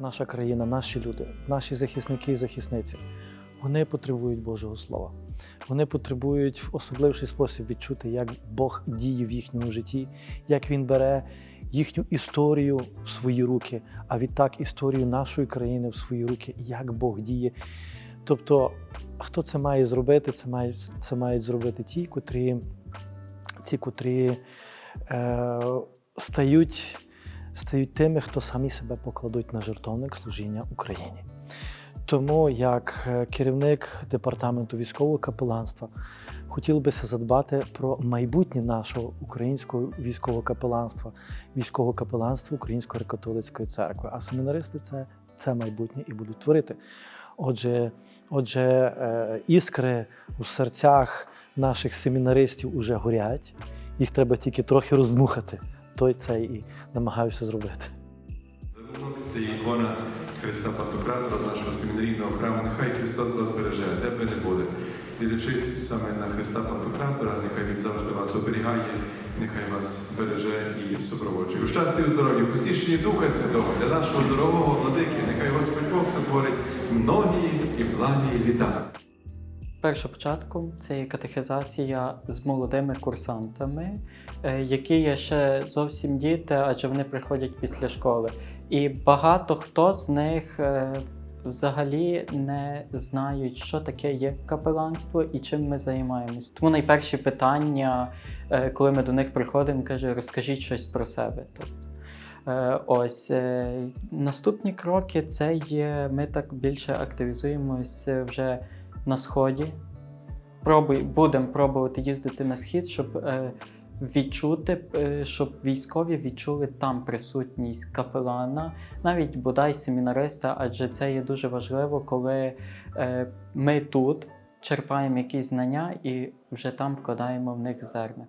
наша країна, наші люди, наші захисники і захисниці, вони потребують Божого Слова. Вони потребують в особливий спосіб відчути, як Бог діє в їхньому житті, як Він бере їхню історію в свої руки, а відтак історію нашої країни в свої руки, як Бог діє. Тобто, хто це має зробити? Це мають, це мають зробити ті, котрі, ті, котрі е, стають, стають тими, хто самі себе покладуть на жертовник служіння Україні. Тому, як е, керівник департаменту військового капеланства, хотів би задбати про майбутнє нашого українського військового капеланства, військового капеланства Української католицької церкви. А семінаристи це, це майбутнє і будуть творити. Отже, отже, е, іскри у серцях наших семінаристів уже горять. Їх треба тільки трохи роздмухати. Той це і намагаюся зробити. Це ікона Христа Пантократора з нашого семінарійного храму. Нехай Христос вас береже, де б ви не були. Дивлячись саме на Христа Пантократора, нехай Він завжди вас оберігає, нехай вас береже і супроводжує. У щасті і здоров'ї, у Духа Святого для нашого здорового владики, нехай Господь Бог сотворить многі і благі літа. Першопочатком це є катехизація з молодими курсантами, е, які є ще зовсім діти, адже вони приходять після школи. І багато хто з них е, взагалі не знають, що таке є капеланство і чим ми займаємось. Тому найперші питання, е, коли ми до них приходимо, каже, розкажіть щось про себе. Тобто, Ось наступні кроки це є. Ми так більше активізуємося вже на сході. Пробуй, будемо пробувати їздити на схід, щоб е, відчути, е, щоб військові відчули там присутність капелана, навіть бодай семінариста, адже це є дуже важливо, коли е, ми тут черпаємо якісь знання і вже там вкладаємо в них зерна.